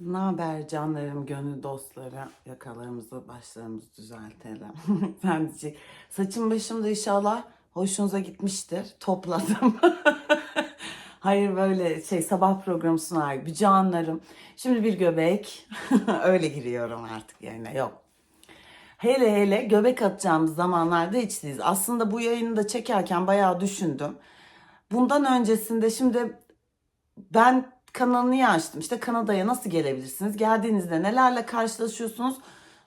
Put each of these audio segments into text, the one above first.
Ne haber canlarım, gönül dostları? Yakalarımızı, başlarımızı düzeltelim. Sen diyecek. Saçım başım da inşallah hoşunuza gitmiştir. Topladım. Hayır böyle şey sabah programı sunar gibi canlarım. Şimdi bir göbek. Öyle giriyorum artık yerine. Yok. Hele hele göbek atacağımız zamanlarda içteyiz. Aslında bu yayını da çekerken bayağı düşündüm. Bundan öncesinde şimdi ben kanalını açtım? İşte Kanada'ya nasıl gelebilirsiniz? Geldiğinizde nelerle karşılaşıyorsunuz?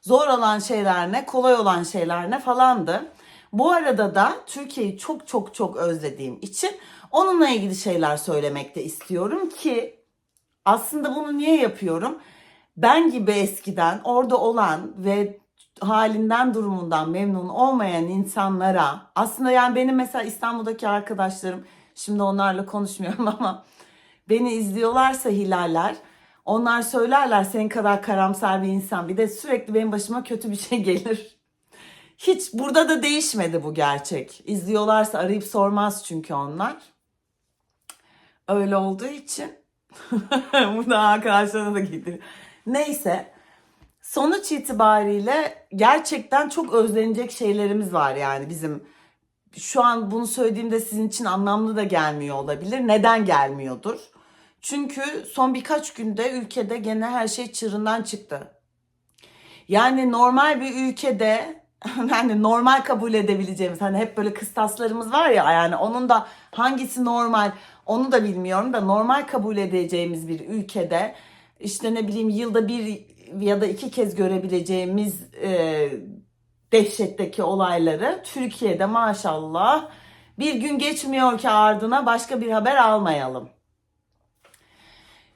Zor olan şeyler ne? Kolay olan şeyler ne falandı. Bu arada da Türkiye'yi çok çok çok özlediğim için onunla ilgili şeyler söylemek de istiyorum ki aslında bunu niye yapıyorum? Ben gibi eskiden orada olan ve halinden durumundan memnun olmayan insanlara aslında yani benim mesela İstanbul'daki arkadaşlarım şimdi onlarla konuşmuyorum ama beni izliyorlarsa hilaller onlar söylerler senin kadar karamsar bir insan bir de sürekli benim başıma kötü bir şey gelir. Hiç burada da değişmedi bu gerçek. İzliyorlarsa arayıp sormaz çünkü onlar. Öyle olduğu için burada arkadaşlarına da gidiyor. Neyse sonuç itibariyle gerçekten çok özlenecek şeylerimiz var yani bizim. Şu an bunu söylediğimde sizin için anlamlı da gelmiyor olabilir. Neden gelmiyordur? Çünkü son birkaç günde ülkede gene her şey çığırından çıktı. Yani normal bir ülkede yani normal kabul edebileceğimiz hani hep böyle kıstaslarımız var ya yani onun da hangisi normal onu da bilmiyorum da normal kabul edeceğimiz bir ülkede işte ne bileyim yılda bir ya da iki kez görebileceğimiz e, dehşetteki olayları Türkiye'de maşallah bir gün geçmiyor ki ardına başka bir haber almayalım.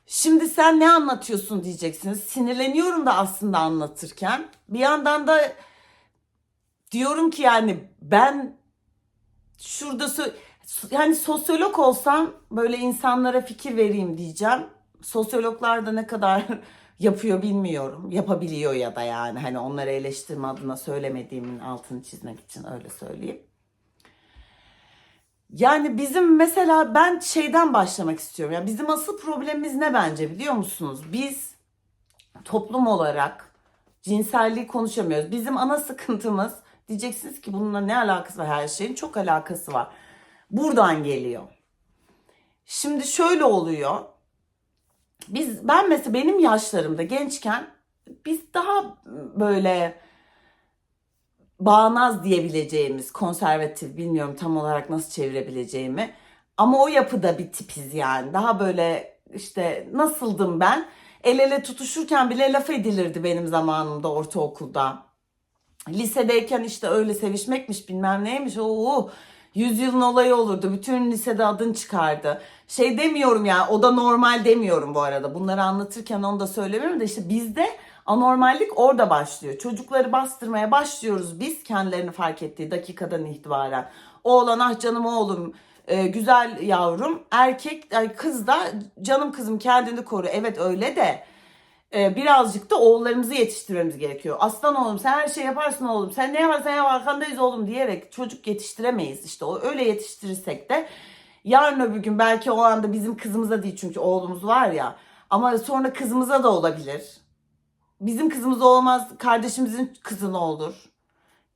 Şimdi sen ne anlatıyorsun diyeceksiniz. Sinirleniyorum da aslında anlatırken. Bir yandan da diyorum ki yani ben şurada yani sosyolog olsam böyle insanlara fikir vereyim diyeceğim. Sosyologlar da ne kadar yapıyor bilmiyorum. Yapabiliyor ya da yani hani onları eleştirme adına söylemediğimin altını çizmek için öyle söyleyeyim. Yani bizim mesela ben şeyden başlamak istiyorum. Ya bizim asıl problemimiz ne bence biliyor musunuz? Biz toplum olarak cinselliği konuşamıyoruz. Bizim ana sıkıntımız diyeceksiniz ki bununla ne alakası var her şeyin? Çok alakası var. Buradan geliyor. Şimdi şöyle oluyor. Biz ben mesela benim yaşlarımda gençken biz daha böyle bağnaz diyebileceğimiz konservatif bilmiyorum tam olarak nasıl çevirebileceğimi. Ama o yapıda bir tipiz yani. Daha böyle işte nasıldım ben? El ele tutuşurken bile laf edilirdi benim zamanımda ortaokulda. Lisedeyken işte öyle sevişmekmiş bilmem neymiş. O yüzyılın olayı olurdu. Bütün lisede adın çıkardı. Şey demiyorum ya o da normal demiyorum bu arada. Bunları anlatırken onu da söylemiyorum da işte bizde anormallik orada başlıyor. Çocukları bastırmaya başlıyoruz biz kendilerini fark ettiği dakikadan itibaren. Oğlan ah canım oğlum e, güzel yavrum erkek ay kız da canım kızım kendini koru. Evet öyle de e, birazcık da oğullarımızı yetiştirmemiz gerekiyor. Aslan oğlum sen her şey yaparsın oğlum. Sen ne yaparsan yap arkandayız oğlum diyerek çocuk yetiştiremeyiz. İşte o öyle yetiştirirsek de yarın öbür gün belki o anda bizim kızımıza değil çünkü oğlumuz var ya ama sonra kızımıza da olabilir bizim kızımız olmaz, kardeşimizin kızı olur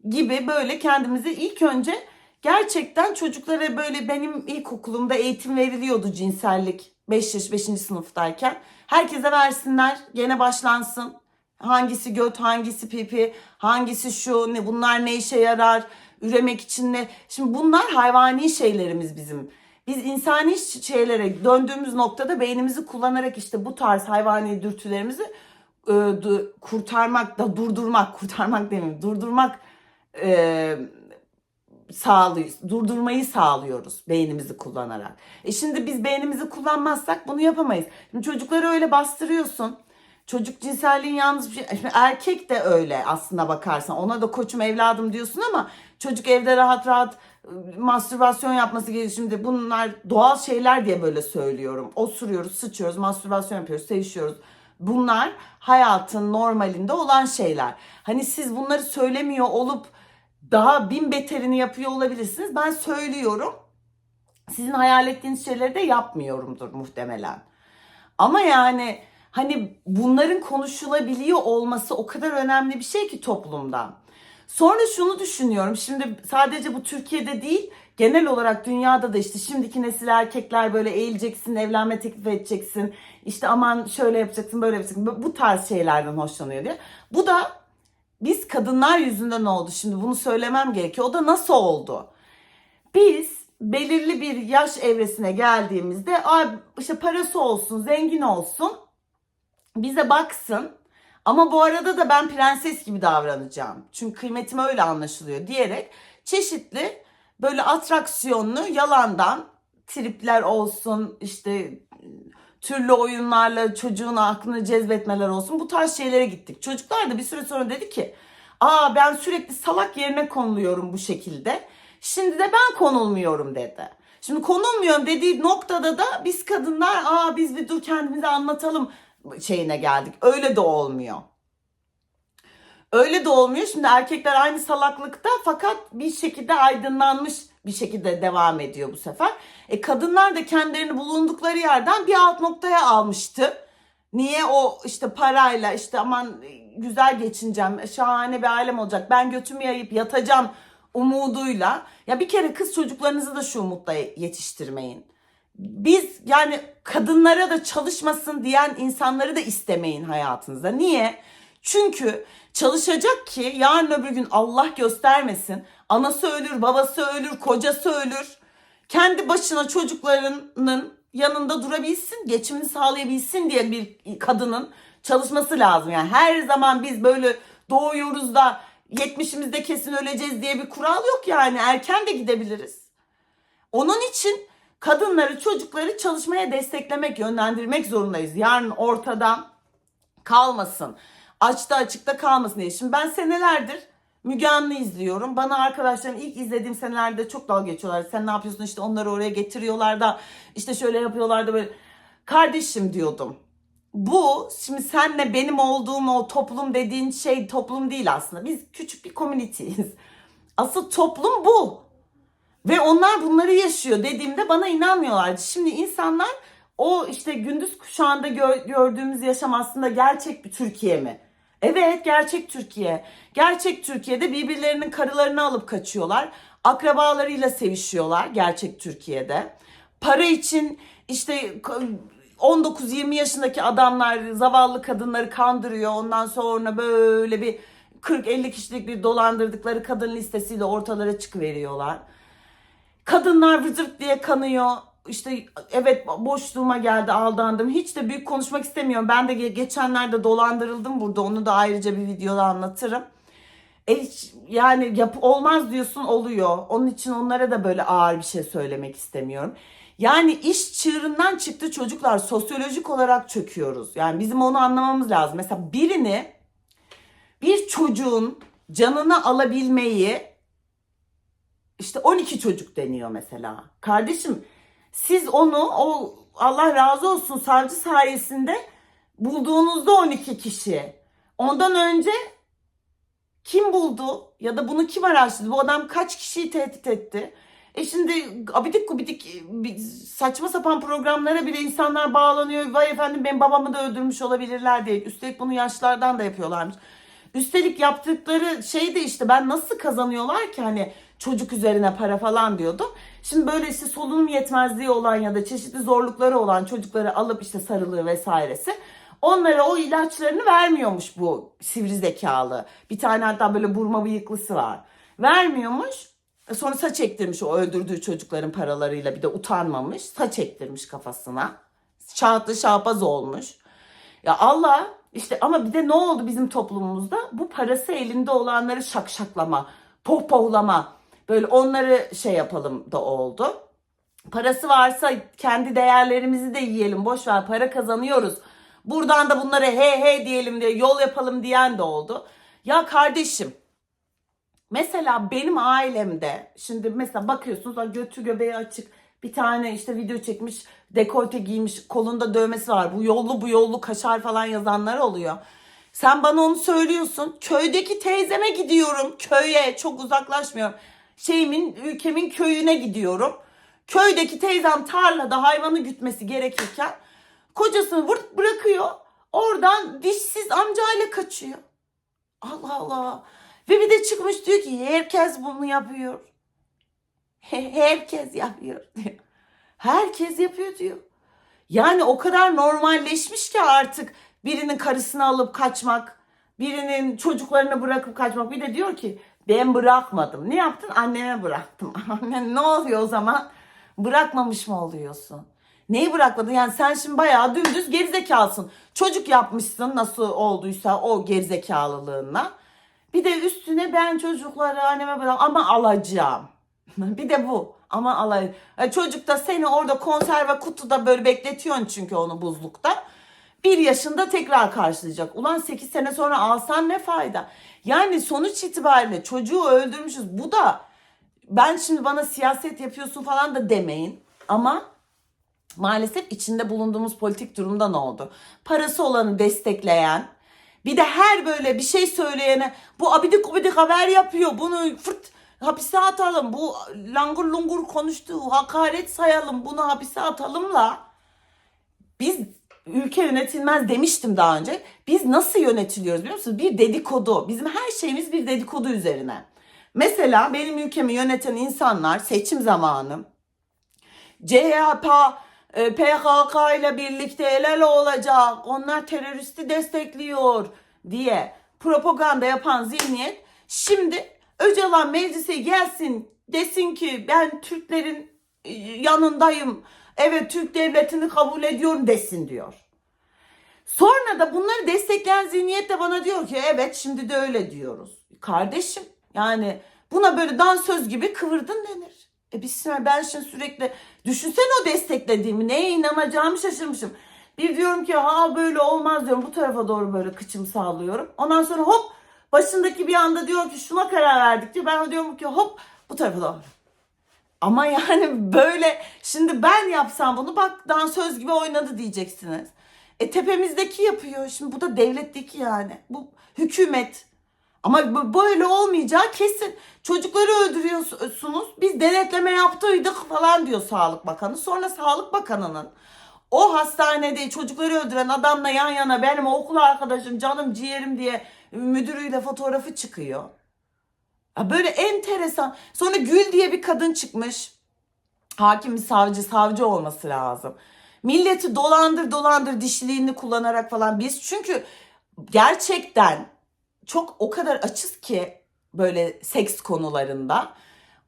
gibi böyle kendimizi ilk önce gerçekten çocuklara böyle benim ilkokulumda eğitim veriliyordu cinsellik 5 yaş 5. sınıftayken. Herkese versinler, gene başlansın. Hangisi göt, hangisi pipi, hangisi şu, ne bunlar ne işe yarar, üremek için ne. Şimdi bunlar hayvani şeylerimiz bizim. Biz insani şeylere döndüğümüz noktada beynimizi kullanarak işte bu tarz hayvani dürtülerimizi kurtarmak da durdurmak kurtarmak demeyeyim durdurmak e, sağlıyoruz durdurmayı sağlıyoruz beynimizi kullanarak. E şimdi biz beynimizi kullanmazsak bunu yapamayız. Şimdi çocukları öyle bastırıyorsun. Çocuk cinselliğin yalnız bir şey. Şimdi erkek de öyle aslında bakarsan. Ona da koçum evladım diyorsun ama çocuk evde rahat rahat e, mastürbasyon yapması gerekiyor. Şimdi bunlar doğal şeyler diye böyle söylüyorum. Osuruyoruz, sıçıyoruz, mastürbasyon yapıyoruz, sevişiyoruz. Bunlar hayatın normalinde olan şeyler. Hani siz bunları söylemiyor olup daha bin beterini yapıyor olabilirsiniz. Ben söylüyorum. Sizin hayal ettiğiniz şeyleri de yapmıyorumdur muhtemelen. Ama yani Hani bunların konuşulabiliyor olması o kadar önemli bir şey ki toplumda. Sonra şunu düşünüyorum. Şimdi sadece bu Türkiye'de değil, genel olarak dünyada da işte şimdiki nesil erkekler böyle eğileceksin, evlenme teklif edeceksin. İşte aman şöyle yapacaksın, böyle yapacaksın. Bu tarz şeylerden hoşlanıyor diye. Bu da biz kadınlar yüzünden oldu. Şimdi bunu söylemem gerekiyor. O da nasıl oldu? Biz belirli bir yaş evresine geldiğimizde "Ay, işte parası olsun, zengin olsun, bize baksın. Ama bu arada da ben prenses gibi davranacağım. Çünkü kıymetim öyle anlaşılıyor diyerek çeşitli böyle atraksiyonlu yalandan tripler olsun işte türlü oyunlarla çocuğun aklını cezbetmeler olsun bu tarz şeylere gittik. Çocuklar da bir süre sonra dedi ki aa ben sürekli salak yerine konuluyorum bu şekilde. Şimdi de ben konulmuyorum dedi. Şimdi konulmuyorum dediği noktada da biz kadınlar aa biz bir dur kendimizi anlatalım şeyine geldik. Öyle de olmuyor. Öyle de olmuyor. Şimdi erkekler aynı salaklıkta fakat bir şekilde aydınlanmış bir şekilde devam ediyor bu sefer. E kadınlar da kendilerini bulundukları yerden bir alt noktaya almıştı. Niye o işte parayla işte aman güzel geçineceğim, şahane bir ailem olacak, ben götümü yayıp yatacağım umuduyla. Ya bir kere kız çocuklarınızı da şu umutla yetiştirmeyin. Biz yani kadınlara da çalışmasın diyen insanları da istemeyin hayatınızda. Niye? Çünkü çalışacak ki yarın öbür gün Allah göstermesin. Anası ölür, babası ölür, kocası ölür. Kendi başına çocuklarının yanında durabilsin, geçimini sağlayabilsin diye bir kadının çalışması lazım. Yani her zaman biz böyle doğuyoruz da 70'imizde kesin öleceğiz diye bir kural yok yani. Erken de gidebiliriz. Onun için kadınları, çocukları çalışmaya desteklemek, yönlendirmek zorundayız. Yarın ortada kalmasın. Açta açıkta kalmasın diye. Şimdi ben senelerdir Müge Anlı izliyorum. Bana arkadaşlarım ilk izlediğim senelerde çok dalga geçiyorlar. Sen ne yapıyorsun işte onları oraya getiriyorlar da işte şöyle yapıyorlar da böyle. Kardeşim diyordum. Bu şimdi senle benim olduğum o toplum dediğin şey toplum değil aslında. Biz küçük bir komüniteyiz. Asıl toplum bu. Ve onlar bunları yaşıyor dediğimde bana inanmıyorlardı. Şimdi insanlar o işte gündüz kuşağında gör- gördüğümüz yaşam aslında gerçek bir Türkiye mi? Evet gerçek Türkiye. Gerçek Türkiye'de birbirlerinin karılarını alıp kaçıyorlar. Akrabalarıyla sevişiyorlar gerçek Türkiye'de. Para için işte 19-20 yaşındaki adamlar zavallı kadınları kandırıyor. Ondan sonra böyle bir 40-50 kişilik bir dolandırdıkları kadın listesiyle ortalara çıkıveriyorlar. Kadınlar vızırt diye kanıyor. İşte evet boşluğuma geldi aldandım. Hiç de büyük konuşmak istemiyorum. Ben de ge- geçenlerde dolandırıldım burada. Onu da ayrıca bir videoda anlatırım. E hiç- yani yap olmaz diyorsun oluyor. Onun için onlara da böyle ağır bir şey söylemek istemiyorum. Yani iş çığırından çıktı çocuklar. Sosyolojik olarak çöküyoruz. Yani bizim onu anlamamız lazım. Mesela birini bir çocuğun canını alabilmeyi işte 12 çocuk deniyor mesela. Kardeşim siz onu o Allah razı olsun savcı sayesinde bulduğunuzda 12 kişi. Ondan önce kim buldu ya da bunu kim araştırdı? Bu adam kaç kişiyi tehdit etti? E şimdi abidik gubidik bir saçma sapan programlara bile insanlar bağlanıyor. Vay efendim benim babamı da öldürmüş olabilirler diye. Üstelik bunu yaşlardan da yapıyorlarmış. Üstelik yaptıkları şey de işte ben nasıl kazanıyorlar ki hani çocuk üzerine para falan diyordum. Şimdi böyle işte solunum yetmezliği olan ya da çeşitli zorlukları olan çocukları alıp işte sarılığı vesairesi onlara o ilaçlarını vermiyormuş bu sivri zekalı. Bir tane hatta böyle burma bıyıklısı var. Vermiyormuş. E Sonra saç ektirmiş o öldürdüğü çocukların paralarıyla bir de utanmamış. Saç ektirmiş kafasına. Şahatlı şahbaz olmuş. Ya Allah işte ama bir de ne oldu bizim toplumumuzda? Bu parası elinde olanları şakşaklama, pohpohlama, böyle onları şey yapalım da oldu. Parası varsa kendi değerlerimizi de yiyelim. Boş ver para kazanıyoruz. Buradan da bunlara he he diyelim diye yol yapalım diyen de oldu. Ya kardeşim Mesela benim ailemde şimdi mesela bakıyorsunuz götü göbeği açık bir tane işte video çekmiş dekolte giymiş kolunda dövmesi var bu yollu bu yollu kaşar falan yazanlar oluyor. Sen bana onu söylüyorsun köydeki teyzeme gidiyorum köye çok uzaklaşmıyorum şeyimin ülkemin köyüne gidiyorum. Köydeki teyzem tarlada hayvanı gütmesi gerekirken kocasını vırt bırakıyor Oradan dişsiz amcayla kaçıyor. Allah Allah. Ve bir de çıkmış diyor ki herkes bunu yapıyor. He- Herkes yapıyor diyor. Herkes yapıyor diyor. Yani o kadar normalleşmiş ki artık birinin karısını alıp kaçmak, birinin çocuklarını bırakıp kaçmak. Bir de diyor ki ben bırakmadım. Ne yaptın? Anneme bıraktım. Annen ne oluyor o zaman? Bırakmamış mı oluyorsun? Neyi bırakmadın? Yani sen şimdi bayağı dümdüz gerizekalısın. Çocuk yapmışsın nasıl olduysa o gerizekalılığına. Bir de üstüne ben çocukları anneme bırak ama alacağım. bir de bu. Ama alay. E, Çocuk da seni orada konserve kutuda böyle bekletiyorsun çünkü onu buzlukta. Bir yaşında tekrar karşılayacak. Ulan 8 sene sonra alsan ne fayda? Yani sonuç itibariyle çocuğu öldürmüşüz. Bu da ben şimdi bana siyaset yapıyorsun falan da demeyin. Ama maalesef içinde bulunduğumuz politik durumda ne oldu? Parası olanı destekleyen, bir de her böyle bir şey söyleyene bu abidik gubidik haber yapıyor. Bunu fırt hapise atalım. Bu langur lungur konuştuğu hakaret sayalım. Bunu hapise atalımla biz ülke yönetilmez demiştim daha önce. Biz nasıl yönetiliyoruz biliyor musunuz? Bir dedikodu. Bizim her şeyimiz bir dedikodu üzerine. Mesela benim ülkemi yöneten insanlar seçim zamanı CHP, e, PKK ile birlikte el ele olacak, onlar teröristi destekliyor diye propaganda yapan zihniyet şimdi Öcalan meclise gelsin desin ki ben Türklerin e, yanındayım, evet Türk devletini kabul ediyorum desin diyor. Sonra da bunları destekleyen zihniyet de bana diyor ki evet şimdi de öyle diyoruz. Kardeşim yani buna böyle dansöz gibi kıvırdın denir. E biz ben şimdi sürekli düşünsene o desteklediğimi neye inanacağımı şaşırmışım. Bir diyorum ki ha böyle olmaz diyorum bu tarafa doğru böyle kıçım sağlıyorum. Ondan sonra hop başındaki bir anda diyor ki şuna karar verdik diyor. Ben diyorum ki hop bu tarafa doğru. Ama yani böyle şimdi ben yapsam bunu bak dansöz gibi oynadı diyeceksiniz. E tepemizdeki yapıyor. Şimdi bu da devletteki yani. Bu hükümet. Ama böyle olmayacağı kesin. Çocukları öldürüyorsunuz. Biz denetleme yaptıydık falan diyor Sağlık Bakanı. Sonra Sağlık Bakanı'nın o hastanede çocukları öldüren adamla yan yana benim okul arkadaşım canım ciğerim diye müdürüyle fotoğrafı çıkıyor. Böyle enteresan. Sonra Gül diye bir kadın çıkmış. Hakim bir savcı, savcı olması lazım. Milleti dolandır dolandır dişiliğini kullanarak falan biz çünkü gerçekten çok o kadar açız ki böyle seks konularında.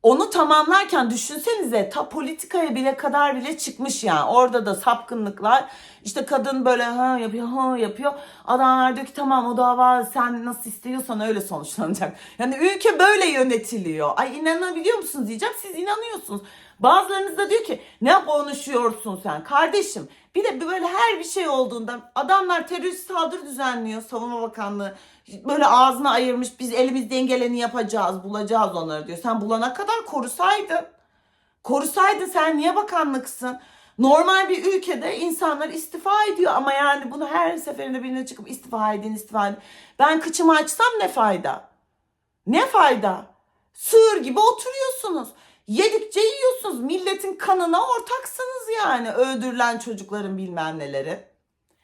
Onu tamamlarken düşünsenize ta politikaya bile kadar bile çıkmış yani. Orada da sapkınlıklar. İşte kadın böyle ha yapıyor ha yapıyor. Adamlar diyor ki tamam o dava sen nasıl istiyorsan öyle sonuçlanacak. Yani ülke böyle yönetiliyor. Ay inanabiliyor musunuz diyeceğim. Siz inanıyorsunuz. Bazılarınız da diyor ki ne konuşuyorsun sen kardeşim. Bir de böyle her bir şey olduğunda adamlar terörist saldırı düzenliyor savunma bakanlığı. Böyle ağzını ayırmış biz elimizden geleni yapacağız bulacağız onları diyor. Sen bulana kadar korusaydın. Korusaydın sen niye bakanlıksın? Normal bir ülkede insanlar istifa ediyor ama yani bunu her seferinde birine çıkıp istifa edin istifa edin. Ben kıçımı açsam ne fayda? Ne fayda? Sığır gibi oturuyorsunuz. Yedikçe yiyorsunuz. Milletin kanına ortaksınız yani. Öldürülen çocukların bilmem neleri.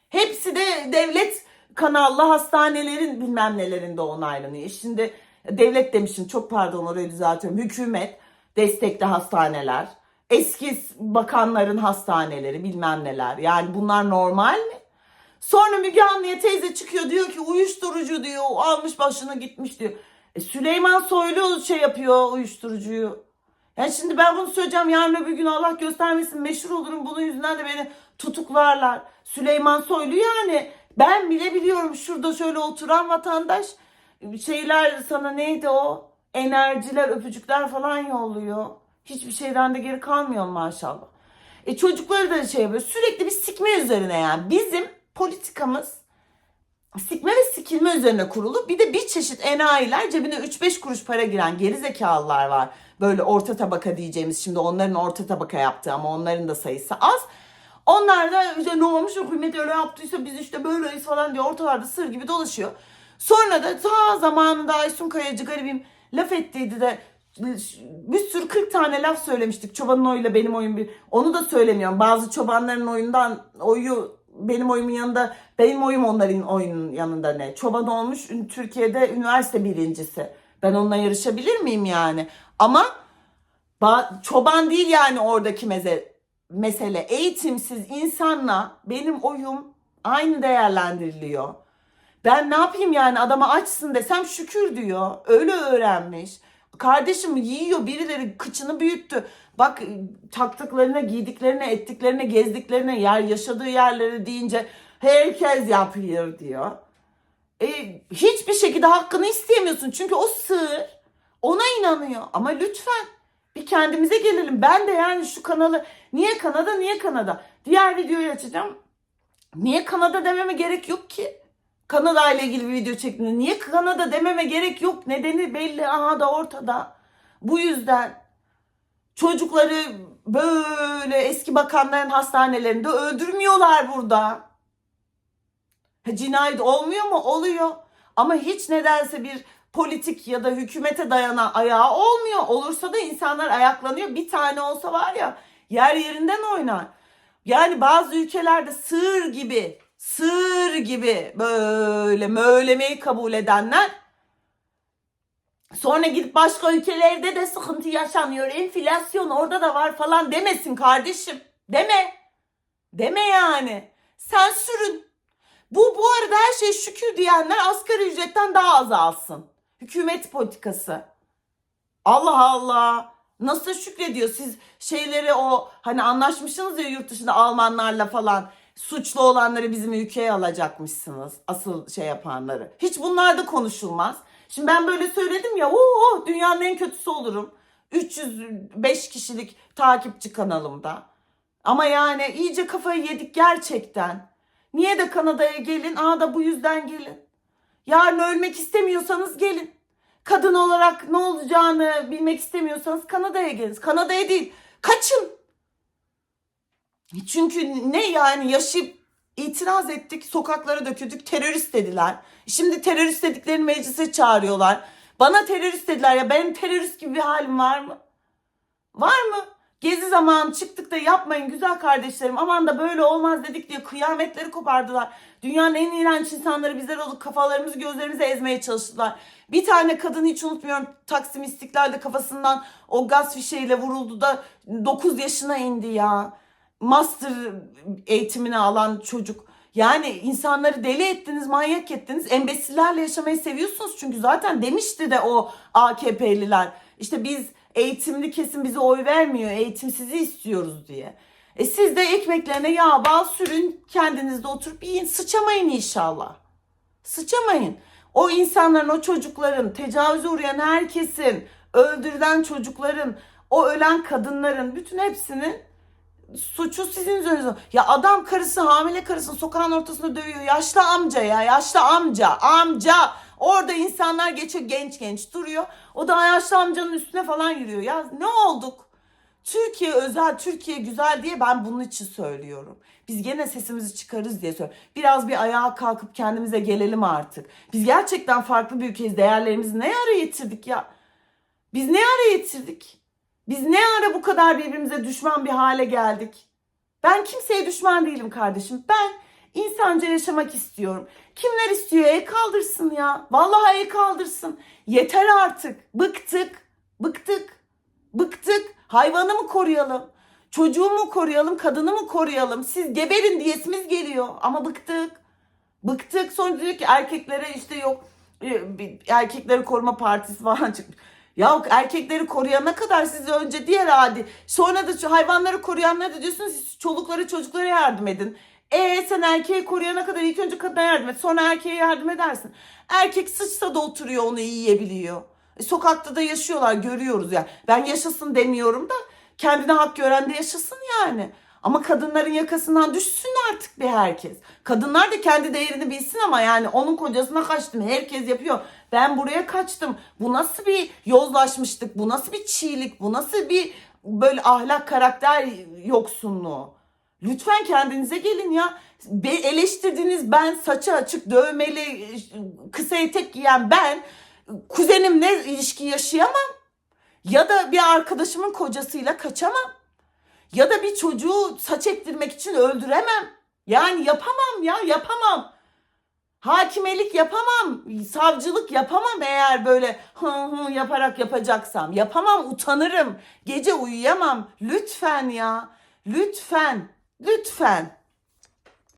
Hepsi de devlet kanallı hastanelerin bilmem nelerinde onaylanıyor. Şimdi devlet demişim çok pardon orayı düzeltiyorum. Hükümet destekli hastaneler. Eski bakanların hastaneleri bilmem neler. Yani bunlar normal mi? Sonra Müge Anlı'ya teyze çıkıyor diyor ki uyuşturucu diyor almış başını gitmiş diyor. E, Süleyman Soylu şey yapıyor uyuşturucuyu. Yani şimdi ben bunu söyleyeceğim yarın öbür gün Allah göstermesin meşhur olurum bunun yüzünden de beni tutuklarlar. Süleyman Soylu yani ben bile biliyorum şurada şöyle oturan vatandaş şeyler sana neydi o enerjiler öpücükler falan yolluyor. Hiçbir şeyden de geri kalmıyor maşallah. E çocukları da şey yapıyor sürekli bir sikme üzerine yani bizim politikamız sikme ve sikilme üzerine kurulu. Bir de bir çeşit enayiler cebine 3-5 kuruş para giren geri zekalılar var. Böyle orta tabaka diyeceğimiz şimdi onların orta tabaka yaptığı ama onların da sayısı az. Onlar da işte ne olmuş hükümet öyle yaptıysa biz işte böyleyiz falan diye ortalarda sır gibi dolaşıyor. Sonra da ta zamanında Aysun Kayacı garibim laf ettiydi de bir sürü 40 tane laf söylemiştik. Çobanın oyuyla benim oyun bir. Onu da söylemiyorum. Bazı çobanların oyundan oyu benim oyumun yanında benim oyum onların oyunun yanında ne? Çoban olmuş Türkiye'de üniversite birincisi. Ben onunla yarışabilir miyim yani? Ama ba- çoban değil yani oradaki meze- mesele. Eğitimsiz insanla benim oyum aynı değerlendiriliyor. Ben ne yapayım yani adama açsın desem şükür diyor. Öyle öğrenmiş. Kardeşim yiyor birileri kıçını büyüttü. Bak taktıklarına, giydiklerine, ettiklerine, gezdiklerine, yer yaşadığı yerleri deyince herkes yapıyor diyor. E, hiçbir şekilde hakkını isteyemiyorsun. Çünkü o sığır ona inanıyor. Ama lütfen bir kendimize gelelim. Ben de yani şu kanalı niye Kanada niye Kanada? Diğer videoyu açacağım. Niye Kanada dememe gerek yok ki? Kanada ile ilgili bir video çektiğinde niye Kanada dememe gerek yok. Nedeni belli aha da ortada. Bu yüzden çocukları böyle eski bakanların hastanelerinde öldürmüyorlar burada. Cinayet olmuyor mu? Oluyor. Ama hiç nedense bir politik ya da hükümete dayanan ayağı olmuyor. Olursa da insanlar ayaklanıyor. Bir tane olsa var ya yer yerinden oynar. Yani bazı ülkelerde sığır gibi, sığır gibi böyle mölemeyi kabul edenler sonra gidip başka ülkelerde de sıkıntı yaşanıyor. Enflasyon orada da var falan demesin kardeşim. Deme. Deme yani. Sen sürün. Bu bu arada her şey şükür diyenler asgari ücretten daha az alsın. Hükümet politikası. Allah Allah. Nasıl şükrediyor? Siz şeyleri o hani anlaşmışsınız ya yurt dışında Almanlarla falan suçlu olanları bizim ülkeye alacakmışsınız. Asıl şey yapanları. Hiç bunlar da konuşulmaz. Şimdi ben böyle söyledim ya oo dünyanın en kötüsü olurum. 305 kişilik takipçi kanalımda. Ama yani iyice kafayı yedik gerçekten. Niye de Kanada'ya gelin? Aa da bu yüzden gelin. Yarın ölmek istemiyorsanız gelin. Kadın olarak ne olacağını bilmek istemiyorsanız Kanada'ya gelin. Kanada'ya değil. Kaçın. Çünkü ne yani yaşayıp itiraz ettik, sokaklara döküldük, terörist dediler. Şimdi terörist dediklerini meclise çağırıyorlar. Bana terörist dediler ya benim terörist gibi bir halim var mı? Var mı? Gezi zamanı çıktık da yapmayın güzel kardeşlerim aman da böyle olmaz dedik diye kıyametleri kopardılar. Dünyanın en iğrenç insanları bizler olup kafalarımızı gözlerimizi ezmeye çalıştılar. Bir tane kadın hiç unutmuyorum Taksim İstiklal'de kafasından o gaz fişeğiyle vuruldu da 9 yaşına indi ya. Master eğitimini alan çocuk. Yani insanları deli ettiniz, manyak ettiniz. Embesillerle yaşamayı seviyorsunuz çünkü zaten demişti de o AKP'liler. İşte biz eğitimli kesim bize oy vermiyor, eğitimsizi istiyoruz diye. E siz de ekmeklerine yağ bal sürün, kendiniz de oturup yiyin. Sıçamayın inşallah. Sıçamayın. O insanların, o çocukların, tecavüze uğrayan herkesin, öldürülen çocukların, o ölen kadınların bütün hepsinin suçu sizin üzerinize. Ya adam karısı hamile karısını sokağın ortasında dövüyor. Yaşlı amca ya yaşlı amca amca. Orada insanlar geçiyor genç genç duruyor. O da yaşlı amcanın üstüne falan yürüyor. Ya ne olduk? Türkiye özel, Türkiye güzel diye ben bunun için söylüyorum. Biz gene sesimizi çıkarız diye söylüyorum. Biraz bir ayağa kalkıp kendimize gelelim artık. Biz gerçekten farklı bir ülkeyiz. Değerlerimizi ne ara yitirdik ya? Biz ne ara yitirdik? Biz ne ara bu kadar birbirimize düşman bir hale geldik? Ben kimseye düşman değilim kardeşim. Ben insanca yaşamak istiyorum. Kimler istiyor? El kaldırsın ya. Vallahi el kaldırsın. Yeter artık. Bıktık. Bıktık. Bıktık. Hayvanı mı koruyalım? Çocuğu mu koruyalım? Kadını mı koruyalım? Siz geberin diyesimiz geliyor. Ama bıktık. Bıktık. Sonra diyor ki erkeklere işte yok e, erkekleri koruma partisi falan çıkmış. Ya erkekleri koruyana kadar siz önce diğer adi sonra da şu hayvanları koruyanlara da diyorsunuz siz çolukları çocuklara yardım edin. E sen erkeği koruyana kadar ilk önce kadına yardım et sonra erkeğe yardım edersin. Erkek sıçsa da oturuyor onu yiyebiliyor. E, sokakta da yaşıyorlar görüyoruz ya. Ben yaşasın demiyorum da kendine hak gören de yaşasın yani. Ama kadınların yakasından düşsün artık bir herkes. Kadınlar da kendi değerini bilsin ama yani onun kocasına kaçtım. Herkes yapıyor. Ben buraya kaçtım. Bu nasıl bir yozlaşmışlık? Bu nasıl bir çiğlik? Bu nasıl bir böyle ahlak karakter yoksunluğu? Lütfen kendinize gelin ya. Be- eleştirdiğiniz ben saçı açık dövmeli kısa etek giyen ben kuzenimle ilişki yaşayamam. Ya da bir arkadaşımın kocasıyla kaçamam. Ya da bir çocuğu saç ektirmek için öldüremem. Yani yapamam ya yapamam. Hakimelik yapamam, savcılık yapamam eğer böyle hı hı yaparak yapacaksam. Yapamam, utanırım. Gece uyuyamam. Lütfen ya. Lütfen. Lütfen.